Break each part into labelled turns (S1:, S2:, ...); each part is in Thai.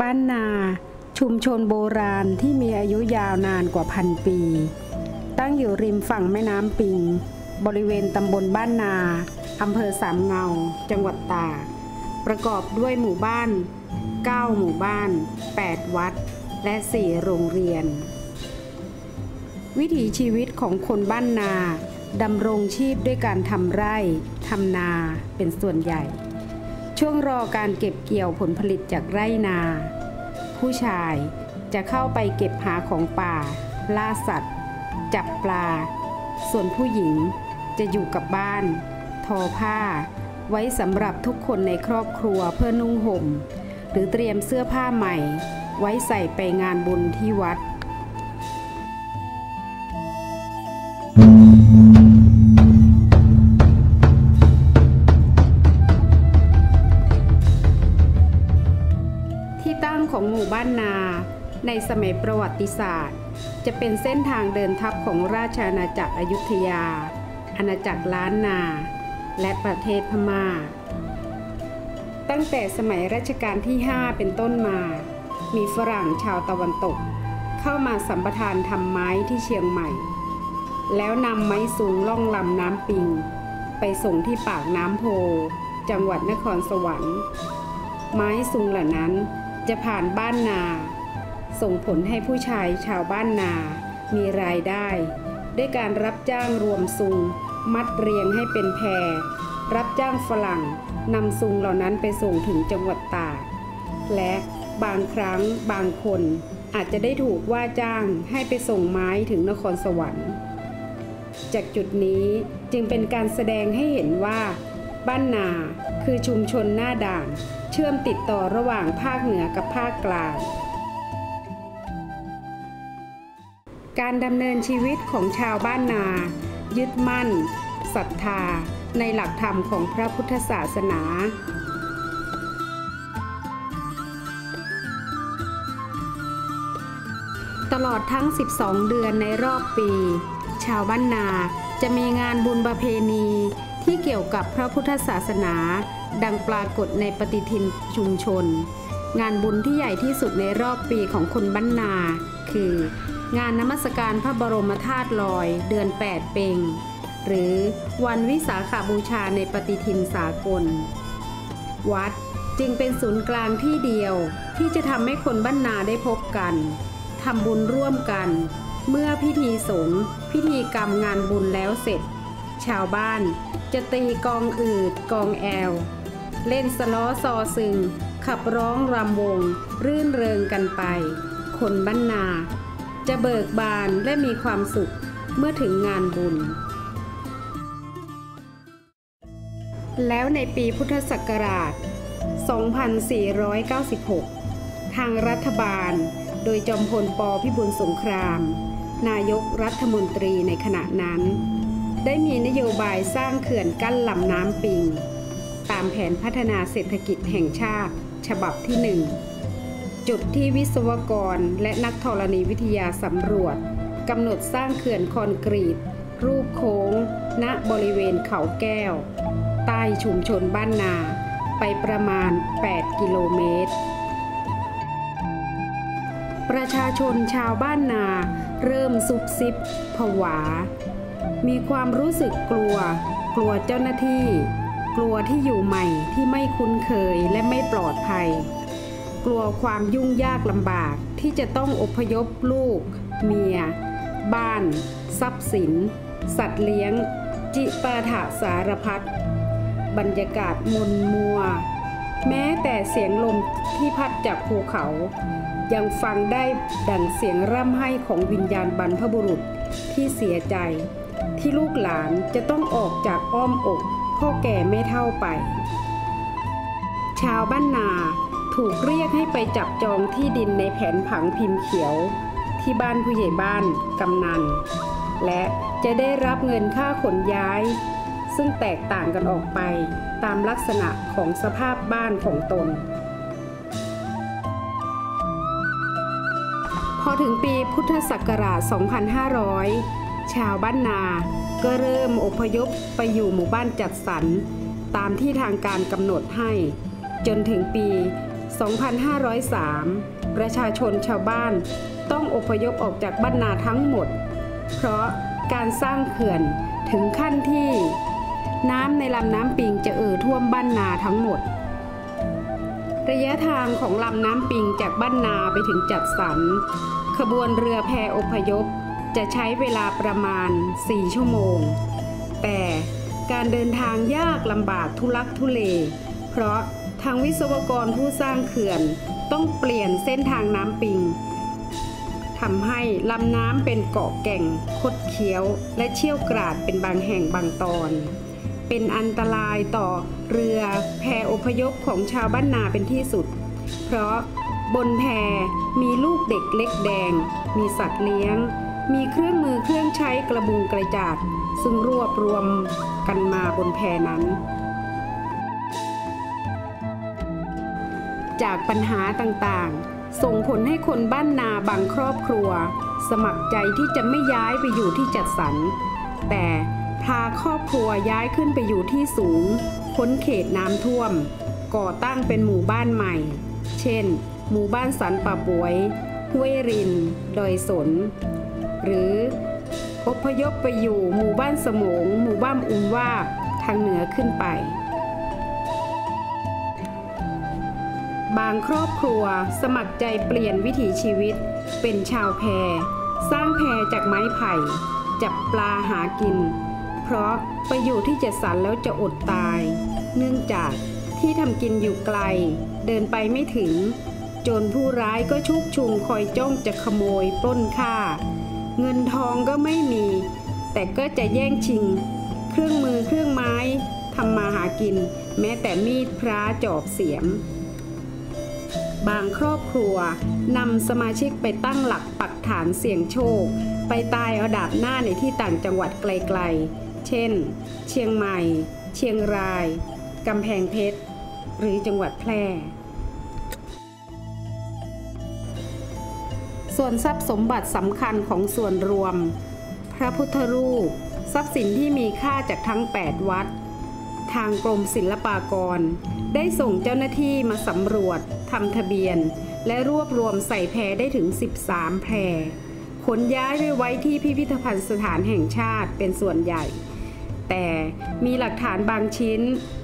S1: บ้านนา ชุมชนโบราณที่มีอายุยาวนานกว่าพันปี ตั้งอยู่ริมฝั่งแม่น้ำปิง บริเวณตำบลบ้านนาอำเภอสามเงา จังหวัดตากประกอบด้วยหมู่บ้าน 9 หมู่บ้าน 8 วัด และ 4 โรงเรียน วิถีชีวิตของคนบ้านนาดำรงชีพด้วยการทำไร่ทำนาเป็นส่วนใหญ่ ช่วงรอการเก็บเกี่ยวผลผลิตจากไร่นา ผู้ชายจะเข้าไปเก็บหาของป่า ล่าสัตว์ จับปลา ส่วนผู้หญิงจะอยู่กับบ้าน ทอผ้า ไว้สำหรับทุกคนในครอบครัวเพื่อนุ่งห่ม หรือเตรียมเสื้อผ้าใหม่ ไว้ใส่ไปงานบุญที่วัดานนา ในสมัยประวัติศาสตร์ จะเป็นเส้นทางเดินทัพของราชอาณาจักรอยุธยา อาณาจักรล้านนา และประเทศพมา่า ตั้งแต่สมัยรัชกาลที่ 5 เป็นต้นมา มีฝรั่งชาวตะวันตก เข้ามาสัมปทานทำไม้ที่เชียงใหม่ แล้วนำไม้สูงล่องลำน้ำปิง ไปส่งที่ปากน้ำโพ จังหวัดนครสวรรค์ไม้สูงเหล่านั้น จะผ่านบ้านนา ส่งผลให้ผู้ชายชาวบ้านนา มีรายได้ ด้วยการรับจ้างรวมซุง มัดเรียงให้เป็นแพร รับจ้างฝรั่งนำซุงเหล่านั้นไปส่งถึงจังหวัดตาก และบางครั้งบางคนอาจจะได้ถูกว่าจ้างให้ไปส่งไม้ถึงนครสวรรค์ จากจุดนี้จึงเป็นการแสดงให้เห็นว่า บ้านนาคือชุมชนหน้าด่าน เชื่อมติดต่อระหว่างภาคเหนือกับภาคกลาง การดำเนินชีวิตของชาวบ้านนา ยึดมั่นศรัทธา ในหลักธรรมของพระพุทธศาสนาตลอดทั้ง 12 เดือนในรอบปี ชาวบ้านนาจะมีงานบุญประเพณีที่เกี่ยวกับพระพุทธศาสนา ดังปรากฏในปฏิทินชุมชน งานบุญที่ใหญ่ที่สุดในรอบปีของคนบ้านนา คือ งานนมัสการพระบรมธาตุลอยเดือน 8 เปงหรือวันวิสาขาบูชาในปฏิทินสากล วัดจึงเป็นศูนย์กลางที่เดียวที่จะทำให้คนบ้านนาได้พบกันทำบุญร่วมกัน เมื่อพิธีสงฆ์พิธีกรรมงานบุญแล้วเสร็จ ชาวบ้านจะตีกองอืดกองแอล เล่นสล้อซอซึง ขับร้องรำวง รื่นเริงกันไป คนบ้านนา จะเบิกบานและมีความสุขเมื่อถึงงานบุญ แล้วในปีพุทธศักราช 2496 ทางรัฐบาล โดยจอมพลปพิบูลสงคราม นายกรัฐมนตรีในขณะนั้น ได้มีนโยบายสร้างเขื่อนกั้นลำน้ำปิง ตามแผนพัฒนาเศรษฐกิจแห่งชาติ ฉบับที่หนึ่งจุดที่วิศวกรและนักธรณีวิทยาสำรวจกำหนดสร้างเขื่อนคอนกรีต รูปโค้ง ณบริเวณเขาแก้ว ใต้ชุมชนบ้านนา ไปประมาณ 8 กิโลเมตร ประชาชนชาวบ้านนา เริ่มซุบซิบ ผวา มีความรู้สึกกลัว กลัวเจ้าหน้าที่ กลัวที่อยู่ใหม่ที่ไม่คุ้นเคยและไม่ปลอดภัย กลัวความยุ่งยากลำบากที่จะต้องอพยพลูก เมีย บ้าน ทรัพย์สิน สัตว์เลี้ยง จิปาถะสารพัดบรรยากาศมนมัว แม้แต่เสียงลมที่พัดจากภูเขา ยังฟังได้ดังเสียงร่ำไห้ของวิญญาณบรรพบุรุษที่เสียใจ ที่ลูกหลานจะต้องออกจากอ้อมอก พ่อแก่ไม่เท่าไป ชาวบ้านนาถูกเรียกให้ไปจับจองที่ดินในแผนผังพิมพ์เขียว ที่บ้านผู้ใหญ่บ้านกำนัน และจะได้รับเงินค่าขนย้าย ซึ่งแตกต่างกันออกไปตามลักษณะของสภาพบ้านของตน พอถึงปีพุทธศักราช 2500 ชาวบ้านนา ก็เริ่มอพยพไปอยู่หมู่บ้านจัดสรร ตามที่ทางการกำหนดให้ จนถึงปี 2503 ประชาชนชาวบ้านต้องอพยพออกจากบ้านนาทั้งหมด เพราะการสร้างเขื่อนถึงขั้นที่ น้ำในลำน้ำปิงจะเอ่อท่วมบ้านนาทั้งหมด ระยะทางของลำน้ำปิงจากบ้านนาไปถึงจัดสรรขบวนเรือแพอพยพ จะใช้เวลาประมาณ 4 ชั่วโมง แต่การเดินทางยากลำบากทุลักทุเล เพราะทางวิศวกรผู้สร้างเขื่อนต้องเปลี่ยนเส้นทางน้ำปิงทำให้ลำน้ำเป็นเกาะแก่ง คดเคี้ยว และเชี่ยวกราดเป็นบางแห่งบางตอน เป็นอันตรายต่อเรือแพอพยพของชาวบ้านนาเป็นที่สุด เพราะบนแพมีลูกเด็กเล็กแดง มีสัตว์เลี้ยง มีเครื่องมือเครื่องใช้กระบุงกระจาด ซึ่งรวบรวมกันมาบนแพนั้น จากปัญหาต่างๆ ส่งผลให้คนบ้านนาบางครอบครัว สมัครใจที่จะไม่ย้ายไปอยู่ที่จัดสรร แต่พาครอบครัวย้ายขึ้นไปอยู่ที่สูงพ้นเขตน้ำท่วม ก่อตั้งเป็นหมู่บ้านใหม่ เช่น หมู่บ้านสันป่าบวย ห้วยริน ดอยสน หรืออพยพไปอยู่หมู่บ้านสมงหมู่บ้านอุมว่าทางเหนือขึ้นไป บางครอบครัวสมัครใจเปลี่ยนวิถีชีวิต เป็นชาวแพ สร้างแพจากไม้ไผ่ จับปลาหากิน เพราะไปอยู่ที่จัดสรรแล้วจะอดตาย เนื่องจากที่ทำกินอยู่ไกล เดินไปไม่ถึง โจรผู้ร้ายก็ชุกชุมคอยจ้องจะขโมยปล้นค่า เงินทองก็ไม่มี แต่ก็จะแย่งชิง เครื่องมือเครื่องไม้ทำมาหากิน แม้แต่มีดพระจอบเสียม บางครอบครัวนำสมาชิกไปตั้งหลักปักฐานเสี่ยงโชค ไปตายเอาดาบหน้าในที่ต่างจังหวัดไกลๆ เช่น เชียงใหม่ เชียงรายกำแพงเพชร หรือจังหวัดแพร่ ส่วนทรัพย์สมบัติสำคัญของส่วนรวม พระพุทธรูป ทรัพย์สินที่มีค่าจากทั้ง 8 วัด ทางกรมศิลปากร ได้ส่งเจ้าหน้าที่มาสำรวจทำทะเบียน และรวบรวมใส่แพรได้ถึง 13 แพรขนย้ายไปไว้ที่พิพิธภัณฑ์สถานแห่งชาติเป็นส่วนใหญ่ แต่มีหลักฐานบางชิ้น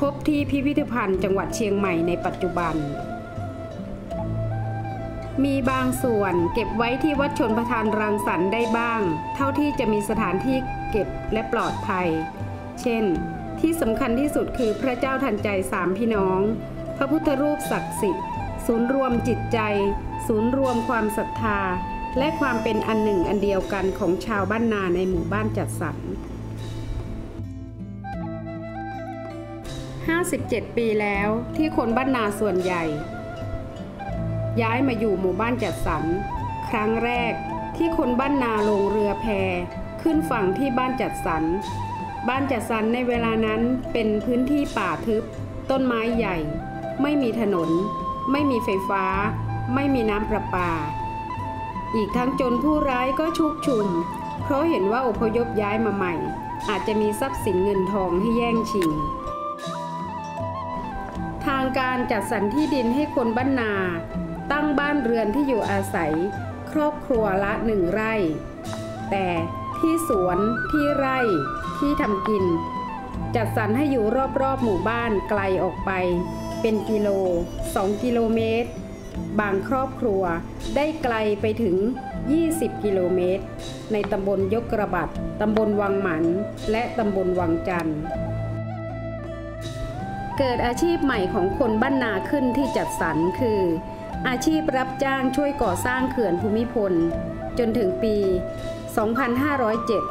S1: พบที่พิพิธภัณฑ์จังหวัดเชียงใหม่ในปัจจุบัน มีบางส่วนเก็บไว้ที่วัดชนประทานรังสรรค์ได้บ้าง เท่าที่จะมีสถานที่เก็บและปลอดภัย เช่น ที่สำคัญที่สุดคือพระเจ้าทันใจสามพี่น้อง พระพุทธรูปศักดิ์สิทธิ์ ศูนย์รวมจิตใจ ศูนย์รวมความศรัทธา และความเป็นอันหนึ่งอันเดียวกันของชาวบ้านนาในหมู่บ้านจัดสรร57 ปีแล้วที่คนบ้านนาส่วนใหญ่ ย้ายมาอยู่หมู่บ้านจัดสรร ครั้งแรกที่คนบ้านนาลงเรือแพขึ้นฝั่งที่บ้านจัดสรร บ้านจัดสรรในเวลานั้นเป็นพื้นที่ป่าทึบ ต้นไม้ใหญ่ ไม่มีถนน ไม่มีไฟฟ้า ไม่มีน้ำประปา อีกทั้งจนผู้ร้ายก็ชุกชุม เพราะเห็นว่าอพยพย้ายมาใหม่ อาจจะมีทรัพย์สินเงินทองให้แย่งชิงทางการจัดสรรที่ดินให้คนบ้านนา ตั้งบ้านเรือนที่อยู่อาศัย ครอบครัวละหนึ่งไร่ แต่ที่สวนที่ไร่ที่ทำกิน จัดสรรให้อยู่รอบๆหมู่บ้านไกลออกไป เป็นกิโล 2 กิโลเมตร บางครอบครัวได้ไกลไปถึง 20 กิโลเมตร ในตำบลยกกระบัดตำบลวังหมัน และตำบลวังจันทร์เกิดอาชีพใหม่ของคนบ้านนาขึ้นที่จัดสรรคือ อาชีพรับจ้างช่วยก่อสร้างเขื่อนภูมิพล จนถึงปี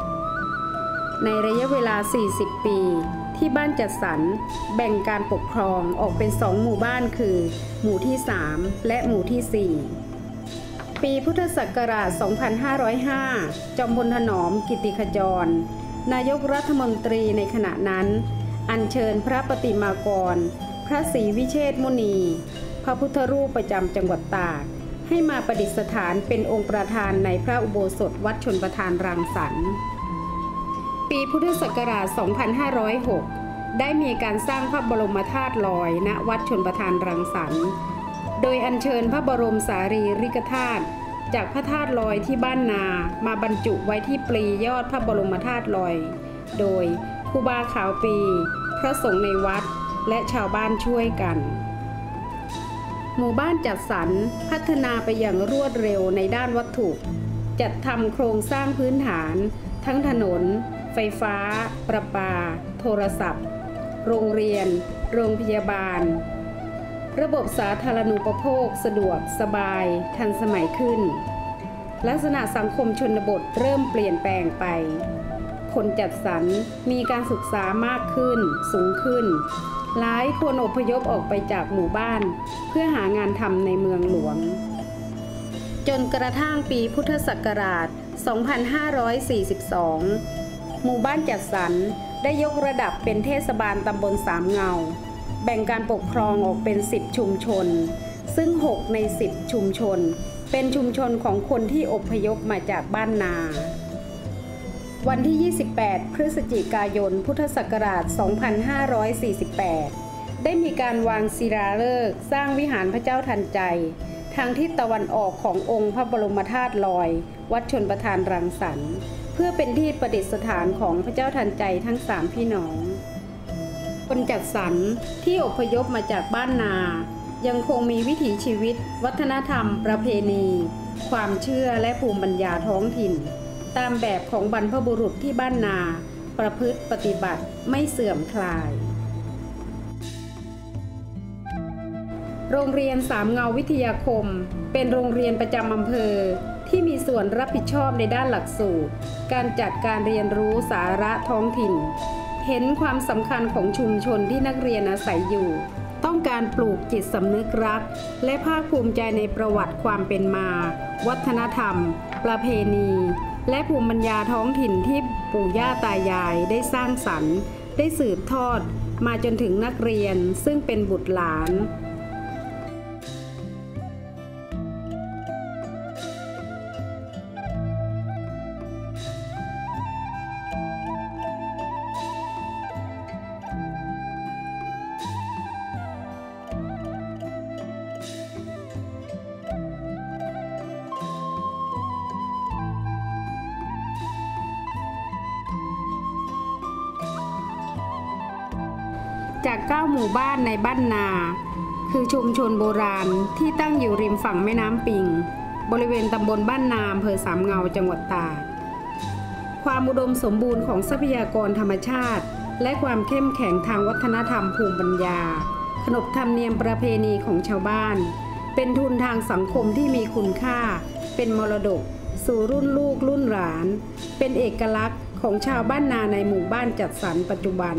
S1: 2507 ในระยะเวลา 40 ปี ที่บ้านจัดสรรแบ่งการปกครองออกเป็นสองหมู่บ้านคือ หมู่ที่ 3 และหมู่ที่ 4 ปีพุทธศักราช 2505 จอมพลถนอมกิติขจร นายกรัฐมนตรีในขณะนั้น อัญเชิญพระปฏิมากร พระศรีวิเชษมุนี ระพุทธรูปประจำจังหวัดตากให้มาประดิษฐานเป็นองค์ประธานในพระอุโบสถวัดชนประทานรังสรรค์ปีพุทธศักราช 2506 ได้มีการสร้างพระบรมธาตุลอยณวัดชนประทานรังสรรค์ โดยอัญเชิญพระบรมสารีริกธาตุจากพระธาตุลอยที่บ้านนา มาบรรจุไว้ที่ปลียอดพระบรมธาตุลอย โดยครูบาขาวปี พระสงฆ์ในวัดและชาวบ้านช่วยกัน หมู่บ้านจัดสรรพัฒนาไปอย่างรวดเร็วในด้านวัตถุ จัดทำโครงสร้างพื้นฐาน ทั้งถนน ไฟฟ้า ประปา โทรศัพท์ โรงเรียน โรงพยาบาล ระบบสาธารณูปโภคสะดวกสบาย ทันสมัยขึ้น ลักษณะสังคมชนบทเริ่มเปลี่ยนแปลงไป คนจัดสรรมีการศึกษามากขึ้น สูงขึ้น หลายคนอพยพออกไปจากหมู่บ้าน เพื่อหางานทำในเมืองหลวง จนกระทั่งปีพุทธศักราช 2542 หมู่บ้านจัดสรรได้ยกระดับเป็นเทศบาลตำบลสามเงา แบ่งการปกครองออกเป็น 10 ชุมชน ซึ่ง 6 ใน 10 ชุมชน เป็นชุมชนของคนที่อพยพมาจากบ้านนา วันที่ 28 พฤศจิกายน พุทธศักราช 2548 ได้มีการวางศิลาฤกษ์สร้างวิหารพระเจ้าทันใจ ทางทิศตะวันออกขององค์พระบรมธาตุลอย วัดชนประทานรังสรรค์เพื่อเป็นที่ประดิษฐานของพระเจ้าทันใจทั้งสามพี่น้อง คนจัดสรรที่อพยพมาจากบ้านนา ยังคงมีวิถีชีวิต วัฒนธรรม ประเพณี ความเชื่อและภูมิปัญญาท้องถิ่น ตามแบบของบรรพบุรุษที่บ้านนา ประพฤติปฏิบัติไม่เสื่อมคลาย โรงเรียนสามเงาวิทยาคม เป็นโรงเรียนประจำอำเภอที่มีส่วนรับผิดชอบในด้านหลักสูตร การจัดการเรียนรู้สาระท้องถิ่น เห็นความสำคัญของชุมชนที่นักเรียนอาศัยอยู่ ต้องการปลูกจิตสำนึกรัก และภาคภูมิใจในประวัติความเป็นมา วัฒนธรรม ประเพณี และภูมิปัญญาท้องถิ่นที่ปู่ย่าตายายได้สร้างสรรค์ ได้สืบทอดมาจนถึงนักเรียนซึ่งเป็นบุตรหลาน จาก 9 หมู่บ้านในบ้านนา คือชุมชนโบราณที่ตั้งอยู่ริมฝั่งแม่น้ำปิง บริเวณตำบลบ้านนาอำเภอสามเงาจังหวัดตาก ความอุดมสมบูรณ์ของทรัพยากรธรรมชาติ และความเข้มแข็งทางวัฒนธรรมภูมิปัญญา ขนบธรรมเนียมประเพณีของชาวบ้าน เป็นทุนทางสังคมที่มีคุณค่า เป็นมรดก สู่รุ่นลูกรุ่นหลาน เป็นเอกลักษณ์ของชาวบ้านนาในหมู่บ้านจัดสรรปัจจุบัน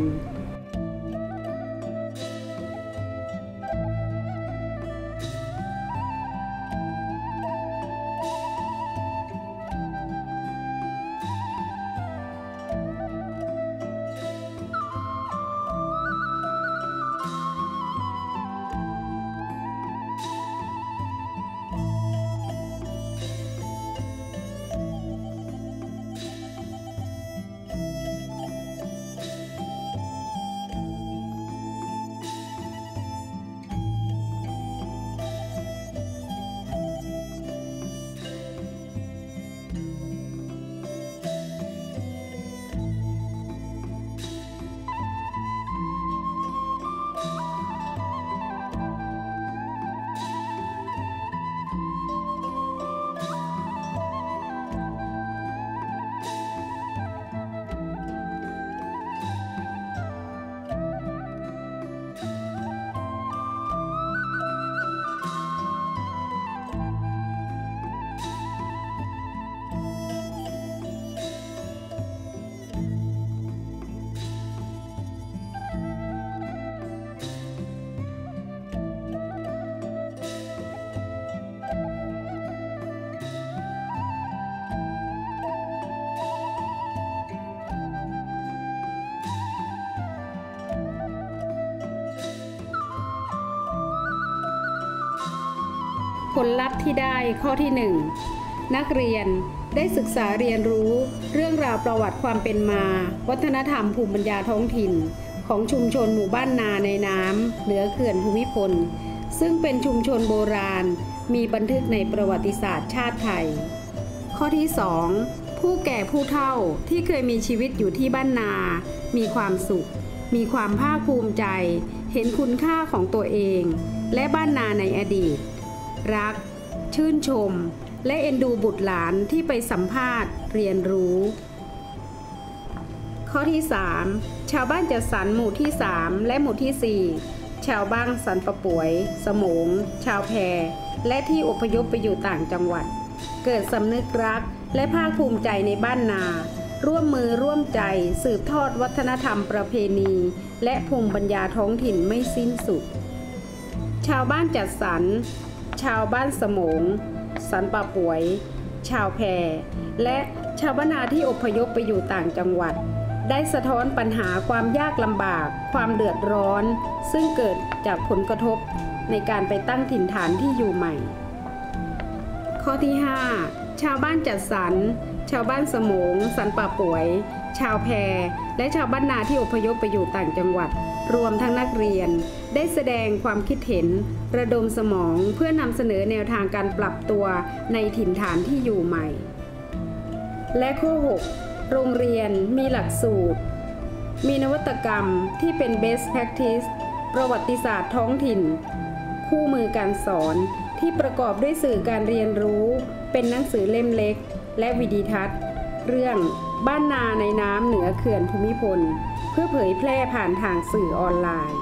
S1: ลลัพธ์ที่ได้ข้อที่ 1 นักเรียนได้ศึกษาเรียนรู้เรื่องราวประวัติความเป็นมา วัฒนธรรมภูมิปัญญาท้องถิ่น ของชุมชนหมู่บ้านนาในน้ำเหนือเขื่อนภูมิพล ซึ่งเป็นชุมชนโบราณ มีบันทึกในประวัติศาสตร์ชาติไทย ข้อที่ 2 ผู้แก่ผู้เฒ่าที่เคยมีชีวิตอยู่ที่บ้านนา มีความสุข มีความภาคภูมิใจ เห็นคุณค่าของตัวเอง และบ้านนาในอดีต รัก ชื่นชม และเอ็นดูบุตรหลานที่ไปสัมภาษณ์เรียนรู้ ข้อที่ 3 ชาวบ้านจัดสรรหมู่ที่ 3 และหมู่ที่ 4 ชาวบ้านสันปะป่วย สมง ชาวแพและที่อพยพไปอยู่ต่างจังหวัด เกิดสำนึกรักและภาคภูมิใจในบ้านนา ร่วมมือร่วมใจสืบทอดวัฒนธรรมประเพณี และภูมิปัญญาท้องถิ่นไม่สิ้นสุด ชาวบ้านจัดสรร ชาวบ้านสมง สันป่าป่วย ชาวแพและชาวบ้านนาที่อพยพไปอยู่ต่างจังหวัด ได้สะท้อนปัญหาความยากลำบาก ความเดือดร้อน ซึ่งเกิดจากผลกระทบในการไปตั้งถิ่นฐานที่อยู่ใหม่ ข้อที่ 5 ชาวบ้านจัดสรร ชาวบ้านสมง สันป่าป่วย ชาวแพและชาวบ้านนาที่อพยพไปอยู่ต่างจังหวัด รวมทั้งนักเรียน ได้แสดงความคิดเห็น ระดมสมองเพื่อนำเสนอแนวทางการปรับตัวในถิ่นฐานที่อยู่ใหม่ และข้อ 6 โรงเรียนมีหลักสูตร มีนวัตกรรมที่เป็น best practice ประวัติศาสตร์ท้องถิ่น คู่มือการสอนที่ประกอบด้วยสื่อการเรียนรู้ เป็นหนังสือเล่มเล็ก และวิดีทัศน์ เรื่องบ้านนาในน้ำเหนือเขื่อนภูมิพล เพื่อเผยแพร่ผ่านทางสื่อออนไลน์